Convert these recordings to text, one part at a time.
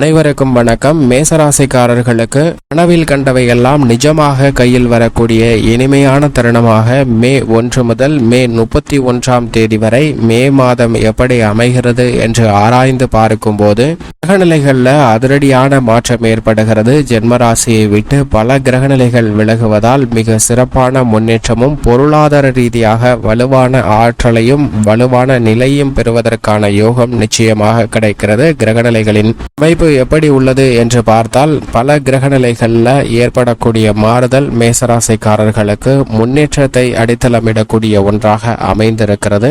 அனைவருக்கும் வணக்கம். மேசராசிக்காரர்களுக்கு கனவில் கண்டவை எல்லாம் நிஜமாக கையில் வரக்கூடிய இனிமையான தருணமாக மே ஒன்று முதல் மே முப்பத்தி ஒன்றாம் தேதி வரை மே மாதம் எப்படி அமைகிறது என்று ஆராய்ந்து பார்க்கும்போது கிரகநிலைகளில் அதிரடியான மாற்றம் ஏற்படுகிறது. ஜென்மராசியை விட்டு பல கிரகநிலைகள் விலகுவதால் மிக சிறப்பான முன்னேற்றமும் பொருளாதார ரீதியாக வலுவான ஆற்றலையும் வலுவான நிலையும் பெறுவதற்கான யோகம் நிச்சயமாக கிடைக்கிறது. கிரகநிலைகளின் அமைப்பு எப்படி உள்ளது என்று பார்த்தால் பல கிரகநிலைகளில் ஏற்படக்கூடிய மாறுதல் மேசராசிக்காரர்களுக்கு முன்னேற்றத்தை அடித்தளமிடக்கூடிய ஒன்றாக அமைந்திருக்கிறது.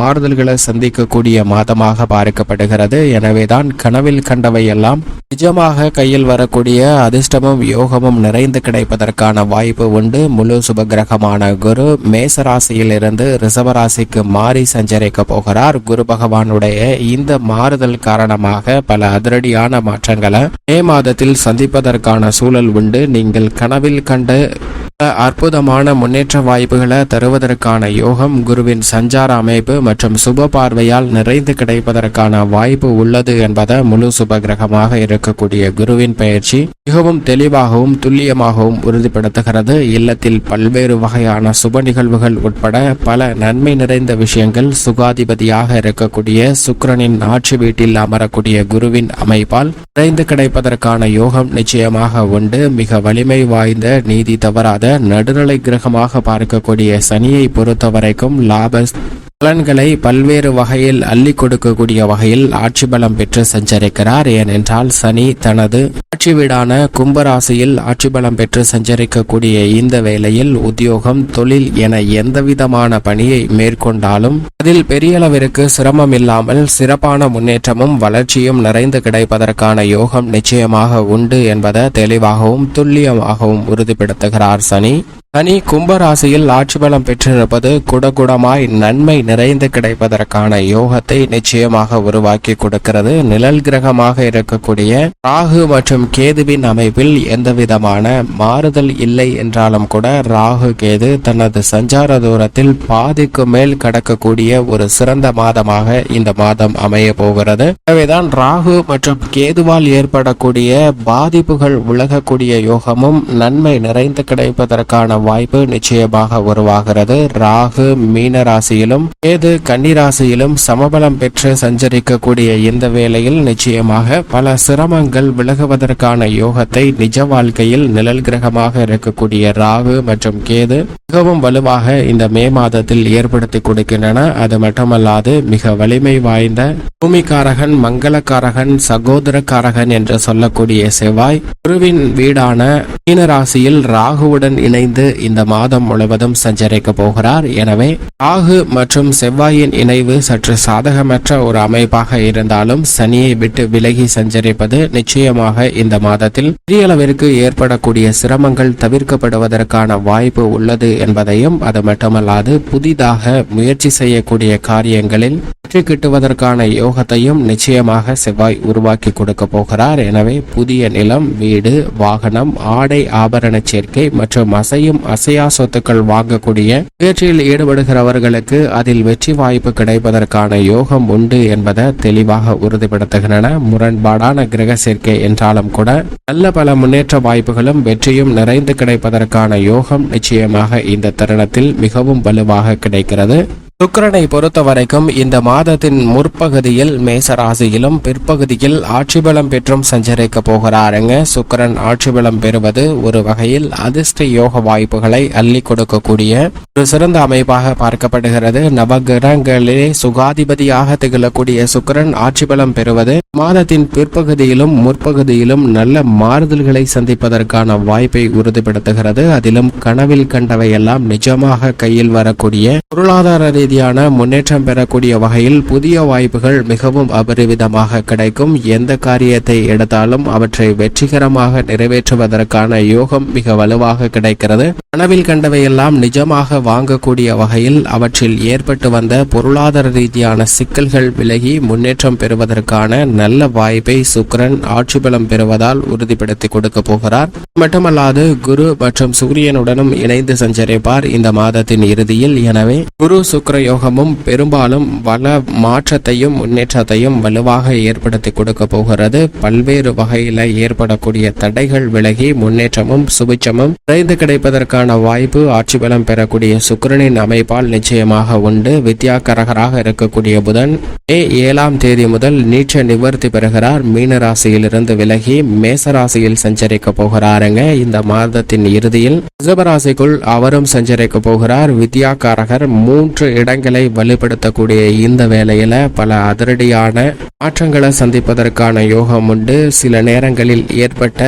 மாறுதல்களை சந்திக்கக்கூடிய மாதமாக பார்க்கப்படுகிறது. எனவேதான் கனவில் கண்டவை எல்லாம் நிஜமாக கையில் வரக்கூடிய அதிர்ஷ்டமும் யோகமும் நிறைந்து கிடைப்பதற்கான வாய்ப்பு உண்டு. முழு சுபகிரகமான குரு மேசராசியில் இருந்து ரிஷபராசிக்கு மாறி சஞ்சரிக்க போகிறார். குரு பகவானுடைய இந்த மாறுதல் காரணமாக பல அதிரடியான மாற்றங்களை மே மாதத்தில் சந்திப்பதற்கான சூழல் உண்டு. நீங்கள் கனவில் கண்டு அற்புதமான முன்னேற்ற வாய்ப்புகளை தருவதற்கான யோகம் குருவின் சஞ்சார அமைப்பு மற்றும் சுப பார்வையால் நிறைந்து கிடைப்பதற்கான வாய்ப்பு உள்ளது என்பதை முழு சுப கிரகமாக இருக்கக்கூடிய குருவின் பயிற்சி. மிகவும் தெளிவாகவும் துல்லியமாகவும் உறுதிப்படுத்துகிறது. இல்லத்தில் பல்வேறு வகையான சுப நிகழ்வுகள் உட்பட பல நன்மை நிறைந்த விஷயங்கள் சுகாதிபதியாக இருக்கக்கூடிய சுக்கரனின் ஆட்சி வீட்டில் அமரக்கூடிய குருவின் அமைப்பால் நிறைந்து கிடைப்பதற்கான யோகம் நிச்சயமாக உண்டு. மிக வலிமை வாய்ந்த நீதி தவறாத நடுநிலை கிரகமாக பார்க்கக்கூடிய சனியை பொறுத்தவரைக்கும் லாப பலன்களை பல்வேறு வகையில் அள்ளி கொடுக்கக்கூடிய வகையில் ஆட்சி பலம் பெற்று சஞ்சரிக்கிறார். ஏனென்றால் சனி தனது ஆட்சி வீடான கும்பராசியில் ஆட்சி பலம் பெற்று சஞ்சரிக்கக்கூடிய இந்த வேளையில் உத்தியோகம் தொழில் என எந்தவிதமான பணியை மேற்கொண்டாலும் அதில் பெரிய அளவிற்கு சிரமம் இல்லாமல் சிறப்பான முன்னேற்றமும் வளர்ச்சியும் நிறைந்து கிடைப்பதற்கான யோகம் நிச்சயமாக உண்டு என்பதை தெளிவாகவும் துல்லியமாகவும் உறுதிப்படுத்துகிறார் சனி. சனி கும்பராசியில் ஆட்சி பலம் பெற்றிருப்பது குடகுடமாய் நன்மை நிறைந்து கிடைப்பதற்கான யோகத்தை நிச்சயமாக உருவாக்கி கொடுக்கிறது. நிழல் கிரகமாக இருக்கக்கூடிய ராகு மற்றும் கேதுவின் அமைப்பில் எந்தவிதமான மாறுதல் இல்லை என்றாலும் கூட ராகு கேது தனது சஞ்சார தூரத்தில் பாதிக்கு மேல் கடக்கக்கூடிய ஒரு சிறந்த மாதமாக இந்த மாதம் அமைய போகிறது. எனவேதான் ராகு மற்றும் கேதுவால் ஏற்படக்கூடிய பாதிப்புகள் விலகக்கூடிய யோகமும் நன்மை நிறைந்து கிடைப்பதற்கான வாய்ப்பு நிச்சயமாக உருவாகிறது. ராகு மீன ராசியிலும் கேது கன்னிராசியிலும் சமபலம் பெற்று சஞ்சரிக்கக்கூடிய இந்த வேளையில் நிச்சயமாக பல சிரமங்கள் விலகுவதற்கான யோகத்தை நிஜ வாழ்க்கையில் நிழல் கிரகமாக இருக்கக்கூடிய ராகு மற்றும் கேது மிகவும் வலுவாக இந்த மே மாதத்தில் ஏற்படுத்தி கொடுக்கின்றன. அது மட்டுமல்லாது மிக வலிமை வாய்ந்த பூமிக்காரகன் மங்களக்காரகன் சகோதரக்காரகன் என்று சொல்லக்கூடிய செவ்வாய் குருவின் வீடான மீனராசியில் ராகுவுடன் இணைந்து இந்த மாதம் முழுவதும் சஞ்சரிக்க போகிறார். எனவே ராகு மற்றும் செவ்வாயின் இணைவு சற்று சாதகமற்ற ஒரு அமைப்பாக இருந்தாலும் சனியை விட்டு விலகி சஞ்சரிப்பது நிச்சயமாக இந்த மாதத்தில் பெரிய அளவிற்கு ஏற்படக்கூடிய சிரமங்கள் தவிர்க்கப்படுவதற்கான வாய்ப்பு உள்ளது என்பதையும் அது மட்டுமல்லாது புதிதாக முயற்சி செய்யக்கூடிய காரியங்களில் வெற்றி கிட்டுவதற்கான யோகத்தையும் நிச்சயமாக செவ்வாய் உருவாக்கி கொடுக்க போகிறார். எனவே புதிய நிலம் வீடு வாகனம் ஆடை ஆபரண சேர்க்கை மற்றும் அசையும் அசையா சொத்துக்கள் வாங்கக்கூடிய முயற்சியில் ஈடுபடுகிறவர்களுக்கு அதில் வெற்றி வாய்ப்பு கிடைப்பதற்கான யோகம் உண்டு என்பதை தெளிவாக உறுதிப்படுத்துகின்றன. முரண்பாடான கிரக சேர்க்கை என்றாலும் கூட நல்ல பல முன்னேற்ற வாய்ப்புகளும் வெற்றியும் நிறைந்து கிடைப்பதற்கான யோகம் நிச்சயமாக இந்த தருணத்தில் மிகவும் வலுவாக கிடைக்கிறது. சுக்கிரனை பொறுத்த வரைக்கும் இந்த மாதத்தின் முற்பகுதியில் மேசராசியிலும் பிற்பகுதியில் ஆட்சி பலம் பெற்றும் சஞ்சரிக்க போகிறாருங்க. சுக்கிரன் ஆட்சி பலம் பெறுவது ஒரு வகையில் அதிர்ஷ்ட யோக வாய்ப்புகளை அள்ளி கொடுக்கக்கூடிய ஒரு சிறந்த அமைப்பாக பார்க்கப்படுகிறது. நவகிரகங்களிலே சுகாதிபதியாக திகழக்கூடிய சுக்கிரன் ஆட்சி பலம் பெறுவது மாதத்தின் பிற்பகுதியிலும் முற்பகுதியிலும் நல்ல மாறுதல்களை சந்திப்பதற்கான வாய்ப்பை உறுதிப்படுத்துகிறது. அதிலும் கனவில் கண்டவை எல்லாம் நிஜமாக கையில் வரக்கூடிய பொருளாதார ரீதியான முன்னேற்றம் பெறக்கூடிய வகையில் புதிய வாய்ப்புகள் மிகவும் அபரிவிதமாக கிடைக்கும். எந்த காரியத்தை எடுத்தாலும் அவற்றை வெற்றிகரமாக நிறைவேற்றுவதற்கான யோகம் மிக வலுவாக கிடைக்கிறது. கனவில் கண்டவையெல்லாம் நிஜமாக வாங்கக்கூடிய வகையில் அவற்றில் ஏற்பட்டு வந்த பொருளாதார ரீதியான சிக்கல்கள் விலகி முன்னேற்றம் பெறுவதற்கான நல்ல வாய்ப்பை சுக்கிரன் ஆட்சி பலம் பெறுவதால் உறுதிப்படுத்தி கொடுக்க போகிறார். மட்டுமல்லாது குரு மற்றும் சூரியனுடனும் இணைந்து சஞ்சரிப்பார் இந்த மாதத்தின் இறுதியில். எனவே குரு சுக்கர யோகமும் பெரும்பாலும் வள மாற்றத்தையும் முன்னேற்றத்தையும் வலுவாக ஏற்படுத்தி கொடுக்க போகிறது. பல்வேறு வகையில ஏற்படக்கூடிய தடைகள் விலகி முன்னேற்றமும் சுபிச்சமும் விரைந்து கிடைப்பதற்கான வாய்ப்பு ஆட்சி பலம் பெறக்கூடிய சுக்கிரனின் அமைப்பால் நிச்சயமாக உண்டு. வித்யாகரகராக இருக்கக்கூடிய புதன் மே ஏழாம் தேதி முதல் நீச்ச நிவர்த்தி பெறுகிறார். மீன ராசியிலிருந்து விலகி மேச ராசியில் சஞ்சரிக்க போகிறாருங்க. இந்த மாதத்தின் இறுதியில் ரிசபராசிக்குள் அவரும் சஞ்சரிக்க போகிறார். வித்யாகாரகர் மூன்று இடங்களை வலுப்படுத்தக்கூடிய இந்த வேலையில பல அதிரடியான மாற்றங்களை சந்திப்பதற்கான யோகம் உண்டு. சில நேரங்களில் ஏற்பட்ட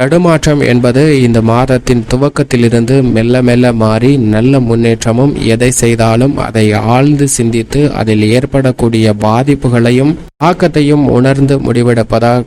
தடுமாற்றம் என்பது இந்த மாதத்தின் துவக்கத்திலிருந்து மெல்ல மெல்ல மாறி நல்ல முன்னேற்றமும் எதை செய்தாலும் அதை ஆழ்ந்து சிந்தித்து அதில் ஏற்படக்கூடிய பாதிப்புகளையும் ஆக்கத்தையும் உணர்ந்து முடிவெடுப்பதால்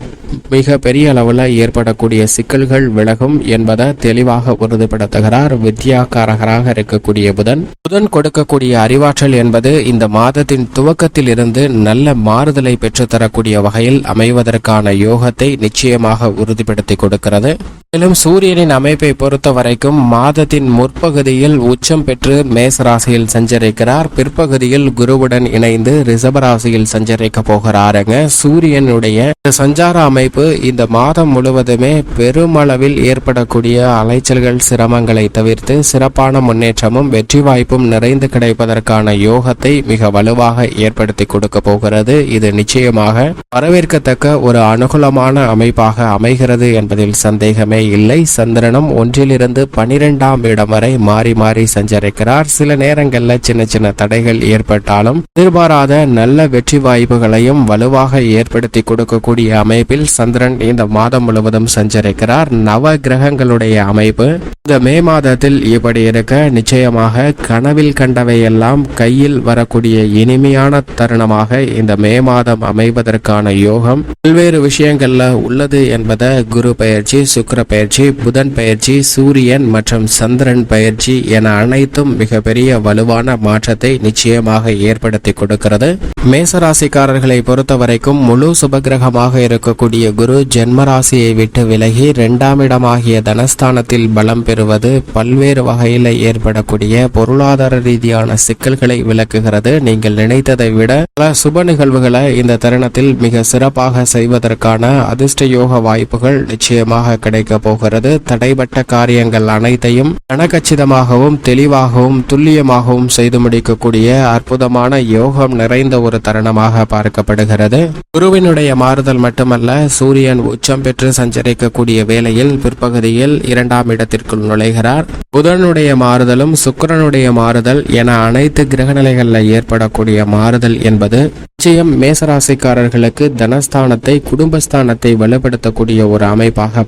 மிக பெரிய அளவில் ஏற்படக்கூடிய சிக்கல்கள் விலகும் என்பதை தெளிவாக உறுதிப்படுத்துகிறார் வித்யாகாரகராக இருக்கக்கூடிய புதன். புதன் கொடுக்கக்கூடிய அறிவாற்றல் என்பது இந்த மாதத்தின் துவக்கத்தில் இருந்து நல்ல மாறுதலை பெற்றுத்தரக்கூடிய வகையில் அமைவதற்கான யோகத்தை நிச்சயமாக உறுதிப்படுத்தி கொடுக்கிறது. மேலும் சூரியனின் அமைப்பை பொறுத்த வரைக்கும் மாதத்தின் முற்பகுதியில் உச்சம் பெற்று மேசராசியில் சஞ்சரிக்கிறார். பிற்பகுதியில் குருவுடன் இணைந்து ரிஷபராசியில் சஞ்சரிக்க போகிறாருங்க. சூரியனுடைய சஞ்சார அமைப்பு இந்த மாதம் முழுவதுமே பெருமளவில் ஏற்படக்கூடிய அலைச்சல்கள் சிரமங்களை தவிர்த்து சிறப்பான முன்னேற்றமும் வெற்றி வாய்ப்பும் நிறைந்து கிடைப்பதற்கான யோகத்தை மிக வலுவாக ஏற்படுத்தி கொடுக்க போகிறது. இது நிச்சயமாக வரவேற்கத்தக்க ஒரு அனுகூலமான அமைப்பாக அமைகிறது என்பதில் சந்தேகமே இல்லை. சந்திரனும் ஒன்றிலிருந்து பனிரெண்டாம் இடம் வரை மாறி மாறி சஞ்சரிக்கிறார். சில நேரங்களில் சின்ன சின்ன தடைகள் ஏற்பட்டாலும் எதிர்பாராத நல்ல வெற்றி வாய்ப்புகளையும் வலுவாக ஏற்படுத்தி கொடுக்கக்கூடிய அமைப்பில் சந்திரன் இந்த மாதம் முழுவதும் சஞ்சரிக்கிறார். நவ கிரகங்களுடைய அமைப்பு இந்த மே மாதத்தில் இப்படி இருக்க நிச்சயமாக கனவில் கண்டவையெல்லாம் கையில் வரக்கூடிய இனிமையான தருணமாக இந்த மே மாதம் அமைவதற்கான யோகம் பல்வேறு விஷயங்கள்ல உள்ளது என்பதை குரு பயிற்சி சுக்கர பயிற்சி புதன் பயிற்சி சூரியன் மற்றும் சந்திரன் பயிற்சி என அனைத்தும் மிகப்பெரிய வலுவான மாற்றத்தை நிச்சயமாக ஏற்படுத்தி கொடுக்கிறது. மேசராசிக்காரர்களை பொறுத்த வரைக்கும் முழு சுபகிரகமாக இருக்கக்கூடிய குரு ஜென்மராசியை விட்டு விலகி இரண்டாம் இடமாகிய தனஸ்தானத்தில் பலம் பெறுவது பல்வேறு வகையில் ஏற்படக்கூடிய பொருளாதார ரீதியான சிக்கல்களை விளக்குகிறது. நீங்கள் நினைத்ததை விட பல சுப நிகழ்வுகளை இந்த தருணத்தில் மிக சிறப்பாக செய்வதற்கான அதிர்ஷ்ட யோக வாய்ப்புகள் நிச்சயமாக கிடைக்க போகிறது. தடைபட்ட காரியங்கள் அனைத்தையும் கனகச்சிதமாகவும் தெளிவாகவும் துல்லியமாகவும் செய்து முடிக்கக்கூடிய அற்புதமான யோகம் நிறைந்த ஒரு தருணமாக பார்க்கப்படுகிறது. குருவினுடைய மாறுதல் மட்டுமல்ல சூரியன் உச்சம் பெற்று சஞ்சரிக்கக்கூடிய வேளையில் பிற்பகுதியில் இரண்டாம் இடத்திற்குள் நுழைகிறார். புதனுடைய மாறுதலும் சுக்கிரனுடைய மாறுதல் என அனைத்து கிரகநிலைகளில் ஏற்படக்கூடிய மாறுதல் என்பது நிச்சயம் மேசராசிக்காரர்களுக்கு தனஸ்தானத்தை குடும்பஸ்தானத்தை வலுப்படுத்தக்கூடிய ஒரு அமைப்பாக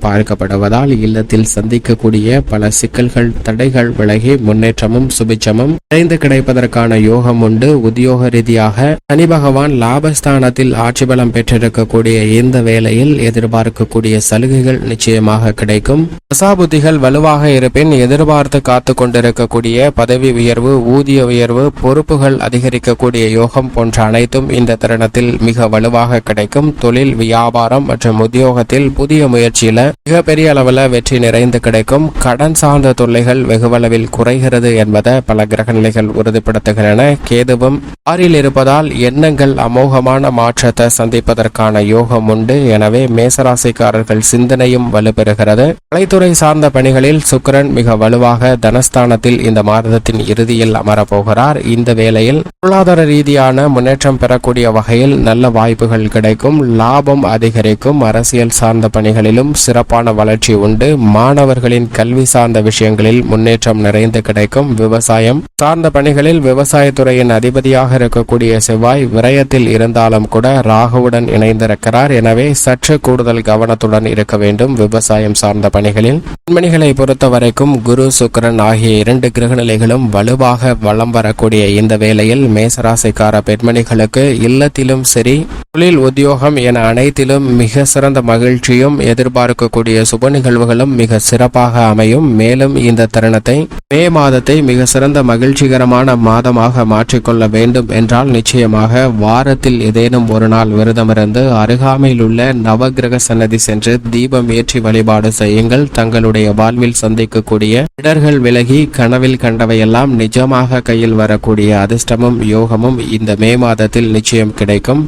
வருவதால் இல்லத்தில் சந்திக்கக்கூடிய பல சிக்கல்கள் தடைகள் விலகி முன்னேற்றமும் சுபிச்சமும் இணைந்து கிடைப்பதற்கான யோகம் உண்டு. உத்தியோக ரீதியாக சனி பகவான் லாபஸ்தானத்தில் ஆட்சி பலம் பெற்றிருக்கக்கூடிய இந்த வேளையில் எதிர்பார்க்கக்கூடிய சலுகைகள் நிச்சயமாக கிடைக்கும். தசாபுத்திகள் வலுவாக இருப்பின் எதிர்பார்த்து காத்து கொண்டிருக்கக்கூடிய பதவி உயர்வு ஊதிய உயர்வு பொறுப்புகள் அதிகரிக்கக்கூடிய யோகம் போன்ற அனைத்தும் இந்த தருணத்தில் மிக வலுவாக கிடைக்கும். தொழில் வியாபாரம் மற்றும் உத்தியோகத்தில் புதிய முயற்சியில மிகப்பெரிய அளவில் வெற்றி நிறைந்து கிடைக்கும். கடன் சார்ந்த தொல்லைகள் வெகுவளவில் குறைகிறது என்பதை பல கிரகநிலைகள் உறுதிப்படுத்துகின்றன. கேதுவும் ஆறில் இருப்பதால் எண்ணங்கள் அமோகமான மாற்றத்தை சந்திப்பதற்கான யோகம் உண்டு. எனவே மேசராசிக்காரர்கள் சிந்தனையும் வலுப்பெறுகிறது. கலைத்துறை சார்ந்த பணிகளில் சுக்கிரன் மிக வலுவாக தனஸ்தானத்தில் இந்த மாதத்தின் இறுதியில் அமரப்போகிறார். இந்த வேளையில் பொருளாதார ரீதியான முன்னேற்றம் பெறக்கூடிய வகையில் நல்ல வாய்ப்புகள் கிடைக்கும். லாபம் அதிகரிக்கும். அரசியல் சார்ந்த பணிகளிலும் சிறப்பான வளர்ச்சி வளர்ச்சி உண்டு. மாணவர்களின் கல்வி சார்ந்த விஷயங்களில் முன்னேற்றம் நிறைந்து கிடைக்கும். விவசாயம் சார்ந்த பணிகளில் விவசாயத்துறையின் அதிபதியாக இருக்கக்கூடிய செவ்வாய் விரயத்தில் இருந்தாலும் கூட ராகுவுடன் இணைந்திருக்கிறார். எனவே சற்று கூடுதல் கவனத்துடன் இருக்க வேண்டும். விவசாயம் சார்ந்த பணிகளில் பெண்மணிகளை பொறுத்த வரைக்கும் குரு சுக்கிரன் ஆகிய இரண்டு கிரகநிலைகளும் வலுவாக வலம் வரக்கூடிய இந்த வேளையில் மேசராசிக்கார பெண்மணிகளுக்கு இல்லத்திலும் சரி தொழில் உத்தியோகம் என அனைத்திலும் மிக சிறந்த மகிழ்ச்சியும் எதிர்பார்க்கக்கூடிய சுப நிகழ்வுகளும் மிக சிறப்பாக அமையும். மேலும் இந்த தருணத்தை மே மாதத்தை மிக சிறந்த மகிழ்ச்சிகரமான மாதமாக மாற்றிக்கொள்ள வேண்டும் என்றால் நிச்சயமாக வாரத்தில் ஏதேனும் ஒரு நாள் விரதமிருந்து அருகாமையில் உள்ள நவகிரக சன்னதி சென்று தீபம் ஏற்றி வழிபாடு செய்யுங்கள். தங்களுடைய வாழ்வில் சந்திக்கக்கூடிய இடர்கள் விலகி கனவில் கண்டவையெல்லாம் நிஜமாக கையில் வரக்கூடிய அதிர்ஷ்டமும் யோகமும் இந்த மே மாதத்தில் நிச்சயம் கிடைக்கும்.